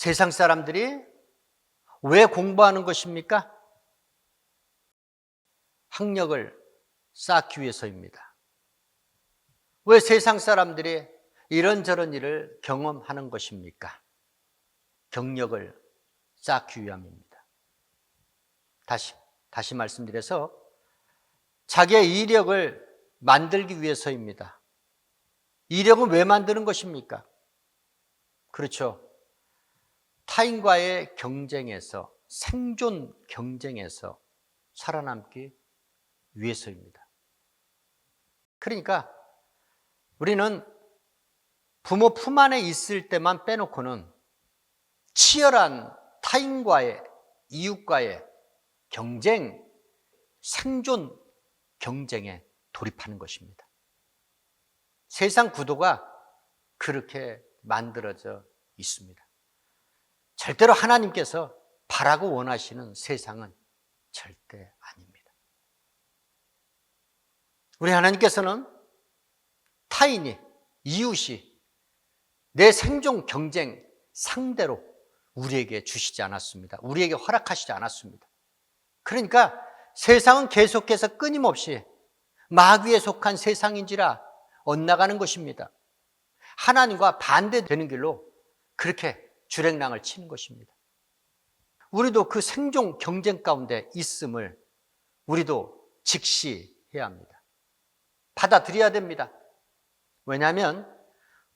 세상 사람들이 왜 공부하는 것입니까? 학력을 쌓기 위해서입니다. 왜 세상 사람들이 이런저런 일을 경험하는 것입니까? 경력을 쌓기 위함입니다. 다시, 다시 말씀드려서 자기의 이력을 만들기 위해서입니다. 이력은 왜 만드는 것입니까? 그렇죠. 타인과의 경쟁에서, 생존 경쟁에서 살아남기 위해서입니다. 그러니까 우리는 부모 품 안에 있을 때만 빼놓고는 치열한 타인과의 이웃과의 경쟁, 생존 경쟁에 돌입하는 것입니다. 세상 구도가 그렇게 만들어져 있습니다. 절대로 하나님께서 바라고 원하시는 세상은 절대 아닙니다. 우리 하나님께서는 타인이, 이웃이 내 생존 경쟁 상대로 우리에게 주시지 않았습니다. 우리에게 허락하시지 않았습니다. 그러니까 세상은 계속해서 끊임없이 마귀에 속한 세상인지라 엇나가는 것입니다. 하나님과 반대되는 길로 그렇게 주랭랑을 치는 것입니다. 우리도 그 생존 경쟁 가운데 있음을 우리도 직시해야 합니다. 받아들여야 됩니다. 왜냐하면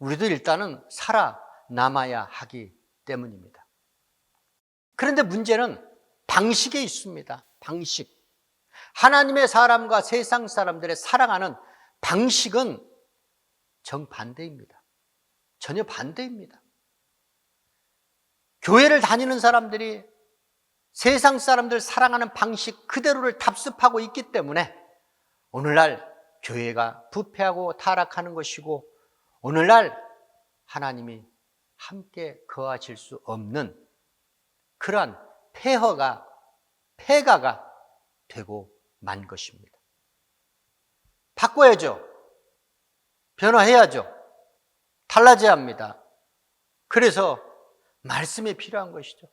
우리도 일단은 살아남아야 하기 때문입니다. 그런데 문제는 방식에 있습니다. 방식. 하나님의 사람과 세상 사람들의 살아가는 방식은 정반대입니다. 전혀 반대입니다. 교회를 다니는 사람들이 세상 사람들 사랑하는 방식 그대로를 답습하고 있기 때문에 오늘날 교회가 부패하고 타락하는 것이고 오늘날 하나님이 함께 거하실 수 없는 그러한 폐허가 폐가가 되고 만 것입니다. 바꿔야죠. 변화해야죠. 달라져야 합니다. 그래서 말씀이 필요한 것이죠.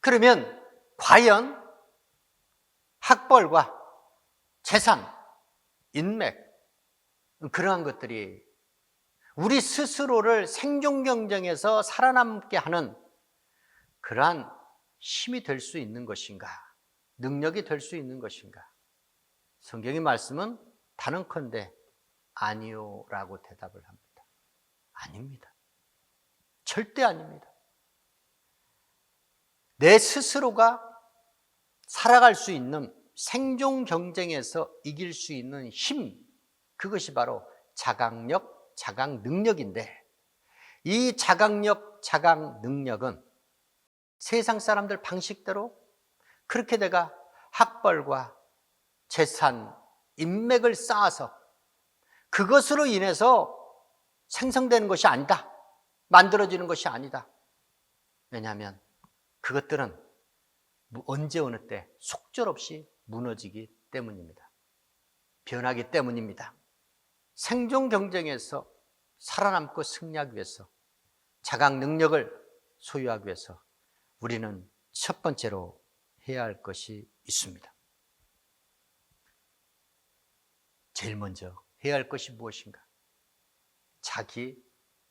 그러면 과연 학벌과 재산, 인맥, 그러한 것들이 우리 스스로를 생존 경쟁에서 살아남게 하는 그러한 힘이 될 수 있는 것인가? 능력이 될 수 있는 것인가? 성경의 말씀은 단언컨대 아니요라고 대답을 합니다. 아닙니다. 절대 아닙니다. 내 스스로가 살아갈 수 있는 생존 경쟁에서 이길 수 있는 힘, 그것이 바로 자각력, 자각 능력인데, 이 자각력, 자각 능력은 세상 사람들 방식대로 그렇게 내가 학벌과 재산, 인맥을 쌓아서 그것으로 인해서 생성되는 것이 아니다. 만들어지는 것이 아니다. 왜냐하면 그것들은 언제 어느 때 속절없이 무너지기 때문입니다. 변하기 때문입니다. 생존 경쟁에서 살아남고 승리하기 위해서 자각 능력을 소유하기 위해서 우리는 첫 번째로 해야 할 것이 있습니다. 제일 먼저 해야 할 것이 무엇인가? 자기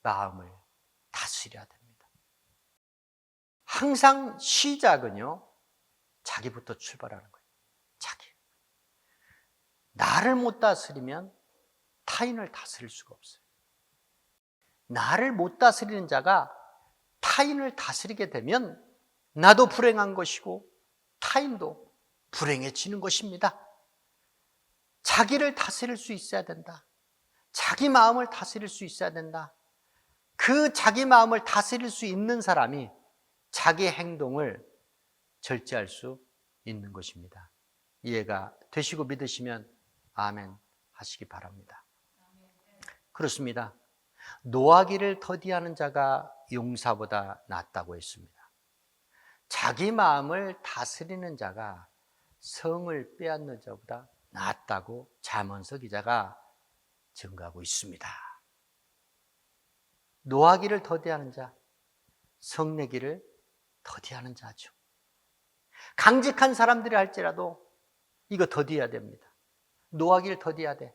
마음을 다스려야 됩니다. 항상 시작은요, 자기부터 출발하는 거예요. 자기. 나를 못 다스리면 타인을 다스릴 수가 없어요. 나를 못 다스리는 자가 타인을 다스리게 되면 나도 불행한 것이고 타인도 불행해지는 것입니다. 자기를 다스릴 수 있어야 된다. 자기 마음을 다스릴 수 있어야 된다. 그 자기 마음을 다스릴 수 있는 사람이 자기 행동을 절제할 수 있는 것입니다. 이해가 되시고 믿으시면 아멘 하시기 바랍니다. 그렇습니다. 노하기를 더디하는 자가 용사보다 낫다고 했습니다. 자기 마음을 다스리는 자가 성을 빼앗는 자보다 낫다고 자문서 기자가 증가하고 있습니다. 노하기를 더디하는 자, 성내기를 더디하는 자죠. 강직한 사람들이 할지라도 이거 더디해야 됩니다. 노하기를 더디해야 돼.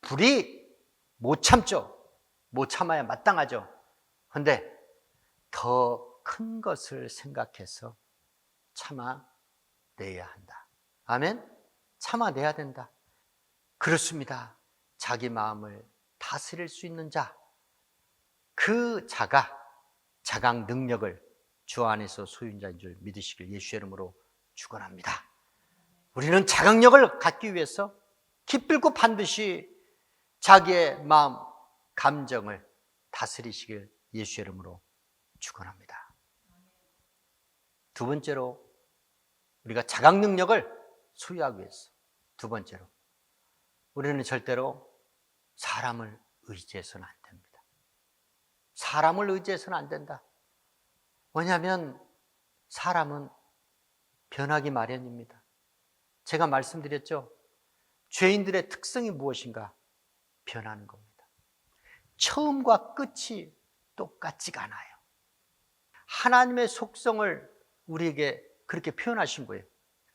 불이 못 참죠. 못 참아야 마땅하죠. 근데 더 큰 것을 생각해서 참아내야 한다. 아멘? 참아내야 된다. 그렇습니다. 자기 마음을 다스릴 수 있는 자. 그 자가 자각 능력을 주 안에서 소유자인 줄 믿으시길 예수의 이름으로 축원합니다. 우리는 자각력을 갖기 위해서 기필고 반드시 자기의 마음, 감정을 다스리시길 예수의 이름으로 축원합니다. 두 번째로 우리가 자각 능력을 소유하기 위해서 두 번째로 우리는 절대로 사람을 의지해서는 안. 사람을 의지해서는 안 된다. 왜냐하면 사람은 변하기 마련입니다. 제가 말씀드렸죠. 죄인들의 특성이 무엇인가? 변하는 겁니다. 처음과 끝이 똑같지가 않아요. 하나님의 속성을 우리에게 그렇게 표현하신 거예요.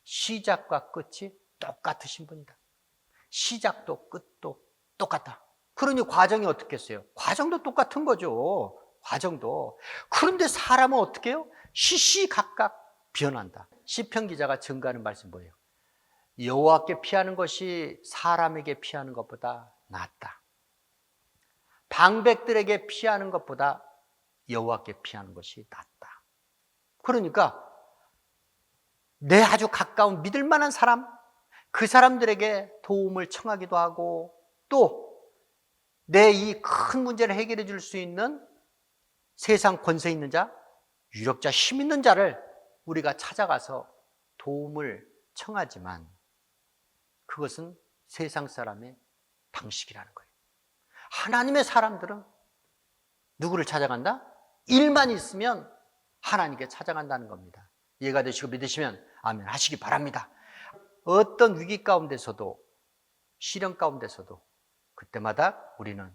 시작과 끝이 똑같으신 분이다. 시작도 끝도 똑같다. 그러니 과정이 어떻겠어요? 과정도 똑같은 거죠. 과정도. 그런데 사람은 어떻게 해요? 시시각각 변한다. 시편 기자가 증가하는 말씀 뭐예요? 여호와께 피하는 것이 사람에게 피하는 것보다 낫다. 방백들에게 피하는 것보다 여호와께 피하는 것이 낫다. 그러니까 내 아주 가까운 믿을 만한 사람, 그 사람들에게 도움을 청하기도 하고 또 내 이 큰 문제를 해결해 줄 수 있는 세상 권세 있는 자, 유력자, 힘 있는 자를 우리가 찾아가서 도움을 청하지만 그것은 세상 사람의 방식이라는 거예요. 하나님의 사람들은 누구를 찾아간다? 일만 있으면 하나님께 찾아간다는 겁니다. 이해가 되시고 믿으시면 아멘 하시기 바랍니다. 어떤 위기 가운데서도 시련 가운데서도 그때마다 우리는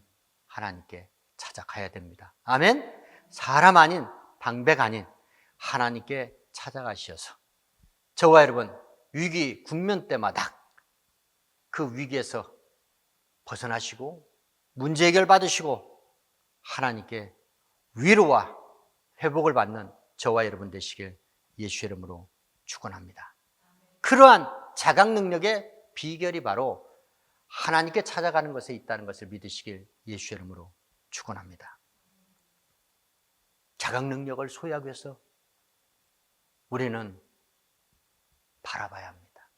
하나님께 찾아가야 됩니다. 아멘. 사람 아닌 방백 아닌 하나님께 찾아가셔서 저와 여러분 위기 국면 때마다 그 위기에서 벗어나시고 문제 해결 받으시고 하나님께 위로와 회복을 받는 저와 여러분 되시길 예수의 이름으로 축원합니다. 그러한 자각 능력의 비결이 바로 하나님께 찾아가는 것에 있다는 것을 믿으시길 예수의 이름으로 축원합니다. 자각 능력을 소유하기 위해서 우리는 바라봐야 합니다.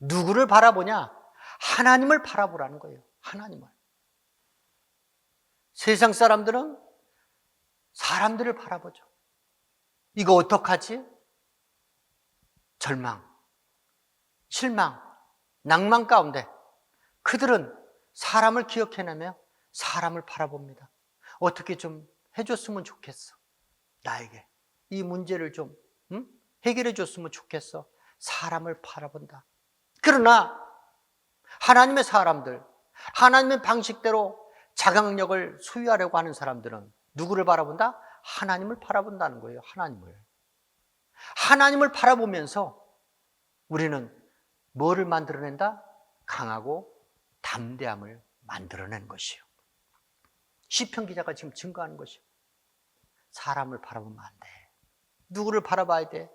누구를 바라보냐? 하나님을 바라보라는 거예요. 하나님을. 세상 사람들은 사람들을 바라보죠. 이거 어떡하지? 절망, 실망, 낭만 가운데 그들은 사람을 기억해내며 사람을 바라봅니다. 어떻게 좀 해줬으면 좋겠어. 나에게. 이 문제를 좀 응? 해결해 줬으면 좋겠어. 사람을 바라본다. 그러나 하나님의 사람들, 하나님의 방식대로 자각력을 소유하려고 하는 사람들은 누구를 바라본다? 하나님을 바라본다는 거예요. 하나님을. 하나님을 바라보면서 우리는 뭐를 만들어낸다? 강하고 담대함을 만들어낸 것이요. 시편 기자가 지금 증거하는 것이요. 사람을 바라보면 안 돼. 누구를 바라봐야 돼?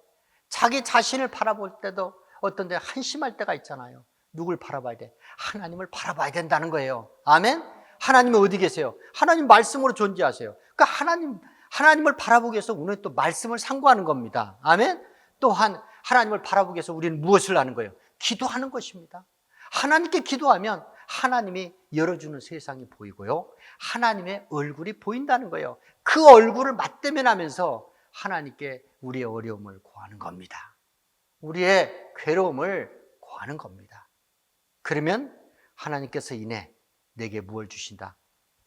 자기 자신을 바라볼 때도 어떤 데 한심할 때가 있잖아요. 누굴 바라봐야 돼? 하나님을 바라봐야 된다는 거예요. 아멘? 하나님은 어디 계세요? 하나님 말씀으로 존재하세요. 그러니까 하나님, 하나님을 바라보기 위해서 우리는 또 말씀을 상고하는 겁니다. 아멘? 또한 하나님을 바라보기 위해서 우리는 무엇을 하는 거예요? 기도하는 것입니다. 하나님께 기도하면 하나님이 열어주는 세상이 보이고요. 하나님의 얼굴이 보인다는 거예요. 그 얼굴을 맞대면하면서 하나님께 우리의 어려움을 구하는 겁니다. 우리의 괴로움을 구하는 겁니다. 그러면 하나님께서 이내 내게 무엇을 주신다?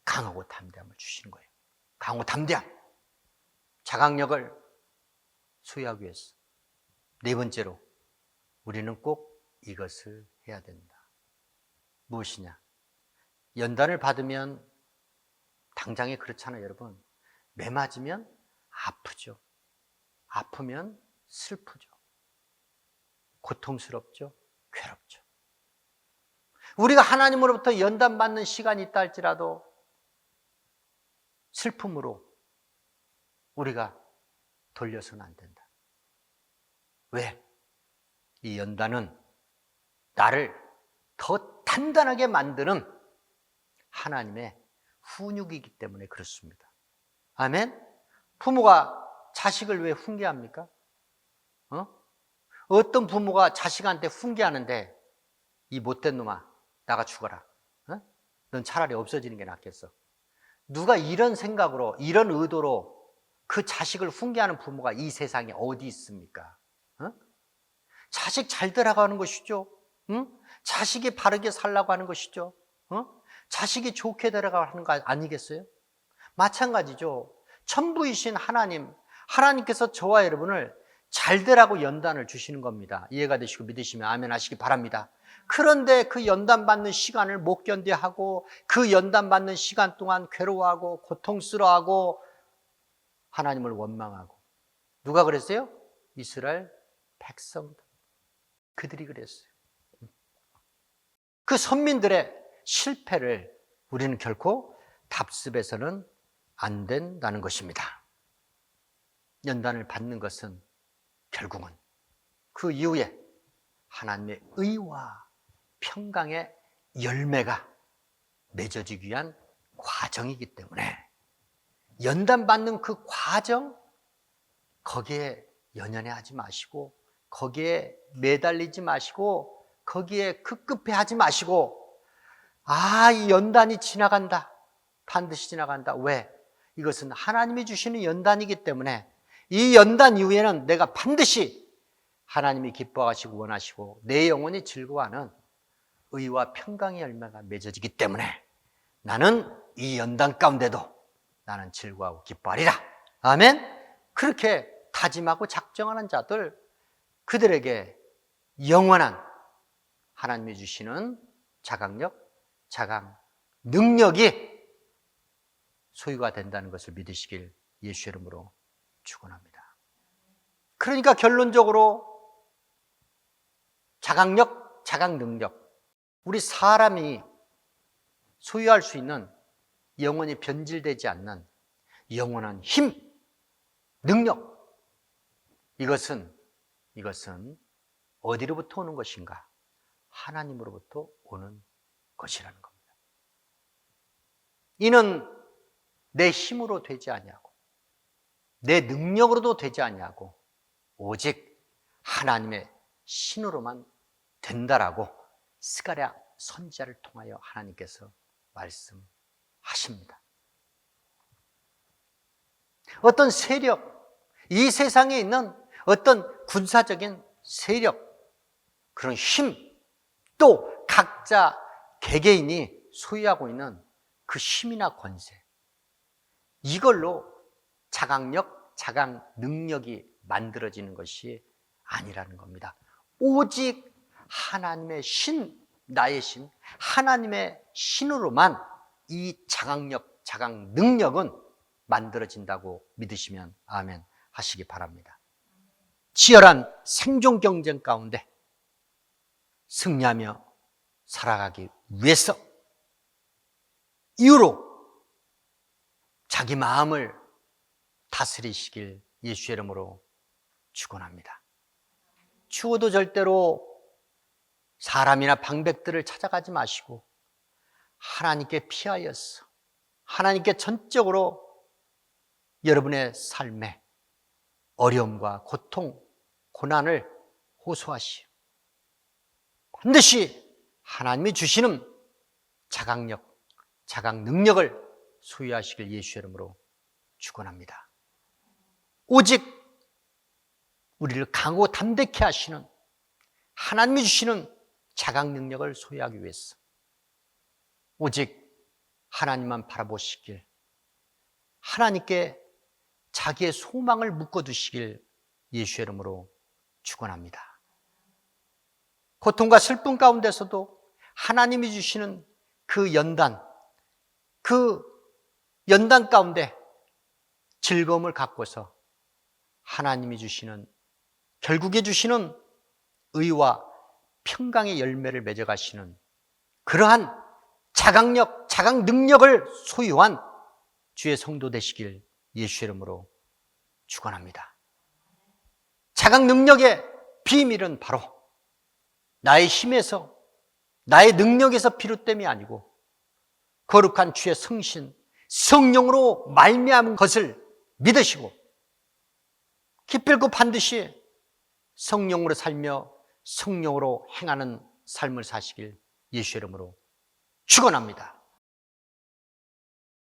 강하고 담대함을 주시는 거예요. 강하고 담대함. 자각력을 소유하기 위해서. 네 번째로, 우리는 꼭 이것을 해야 된다. 무엇이냐? 연단을 받으면 당장에 그렇잖아요, 여러분. 매 맞으면 아프죠. 아프면 슬프죠. 고통스럽죠. 괴롭죠. 우리가 하나님으로부터 연단받는 시간이 있다 할지라도 슬픔으로 우리가 돌려서는 안 된다. 왜? 이 연단은 나를 더 단단하게 만드는 하나님의 훈육이기 때문에 그렇습니다. 아멘? 부모가 자식을 왜 훈계합니까? 어? 어떤 부모가 자식한테 훈계하는데 이 못된 놈아 나가 죽어라. 어? 넌 차라리 없어지는 게 낫겠어. 누가 이런 생각으로 이런 의도로 그 자식을 훈계하는 부모가 이 세상에 어디 있습니까? 어? 자식 잘 되라고 것이죠. 응? 자식이 바르게 살라고 하는 것이죠. 어? 자식이 좋게 되라고 하는 거 아니겠어요? 마찬가지죠. 천부이신 하나님, 하나님께서 저와 여러분을 잘 되라고 연단을 주시는 겁니다. 이해가 되시고 믿으시면 아멘 하시기 바랍니다. 그런데 그 연단 받는 시간을 못 견뎌하고 그 연단 받는 시간 동안 괴로워하고 고통스러워하고 하나님을 원망하고 누가 그랬어요? 이스라엘 백성들. 그들이 그랬어요. 그 선민들의 실패를 우리는 결코 답습해서는 안 된다는 것입니다. 연단을 받는 것은 결국은 그 이후에 하나님의 의와 평강의 열매가 맺어지기 위한 과정이기 때문에 연단받는 그 과정 거기에 연연해 하지 마시고 거기에 매달리지 마시고 거기에 급급해 하지 마시고 아, 이 연단이 지나간다. 반드시 지나간다. 왜? 이것은 하나님이 주시는 연단이기 때문에 이 연단 이후에는 내가 반드시 하나님이 기뻐하시고 원하시고 내 영혼이 즐거워하는 의와 평강의 열매가 맺어지기 때문에 나는 이 연단 가운데도 나는 즐거워하고 기뻐하리라. 아멘. 그렇게 다짐하고 작정하는 자들 그들에게 영원한 하나님이 주시는 자각력, 자각 능력이 소유가 된다는 것을 믿으시길 예수 이름으로 축원합니다. 그러니까 결론적으로 자각력, 자각 능력 우리 사람이 소유할 수 있는 영원히 변질되지 않는 영원한 힘, 능력 이것은 이것은 어디로부터 오는 것인가? 하나님으로부터 오는 것이라는 겁니다. 이는 내 힘으로 되지 아니하고 내 능력으로도 되지 아니하고 오직 하나님의 신으로만 된다라고 스가랴 선지자를 통하여 하나님께서 말씀하십니다. 어떤 세력, 이 세상에 있는 어떤 군사적인 세력, 그런 힘, 또 각자 개개인이 소유하고 있는 그 힘이나 권세, 이걸로 자각력, 자각 능력이 만들어지는 것이 아니라는 겁니다. 오직 하나님의 신, 나의 신, 하나님의 신으로만 이 자각력, 자각 능력은 만들어진다고 믿으시면 아멘 하시기 바랍니다. 치열한 생존 경쟁 가운데 승리하며 살아가기 위해서 이후로 자기 마음을 다스리시길 예수 이름으로 축원합니다. 추워도 절대로 사람이나 방백들을 찾아가지 마시고 하나님께 피하여서 하나님께 전적으로 여러분의 삶에 어려움과 고통, 고난을 호소하시오. 반드시 하나님이 주시는 자각력, 자각 능력을 소유하시길 예수 이름으로 축원합니다. 오직 우리를 강하고 담대케 하시는 하나님이 주시는 자각 능력을 소유하기 위해서 오직 하나님만 바라보시길 하나님께 자기의 소망을 묶어 두시길 예수 이름으로 축원합니다. 고통과 슬픔 가운데서도 하나님이 주시는 그 연단, 그 연단 가운데 즐거움을 갖고서 하나님이 주시는 결국에 주시는 의와 평강의 열매를 맺어가시는 그러한 자각력, 자각 능력을 소유한 주의 성도 되시길 예수 이름으로 축원합니다. 자각 능력의 비밀은 바로 나의 힘에서 나의 능력에서 비롯됨이 아니고 거룩한 주의 성신 성령으로 말미암은 것을 믿으시고 기필코 반드시 성령으로 살며 성령으로 행하는 삶을 사시길 예수 이름으로 축원합니다.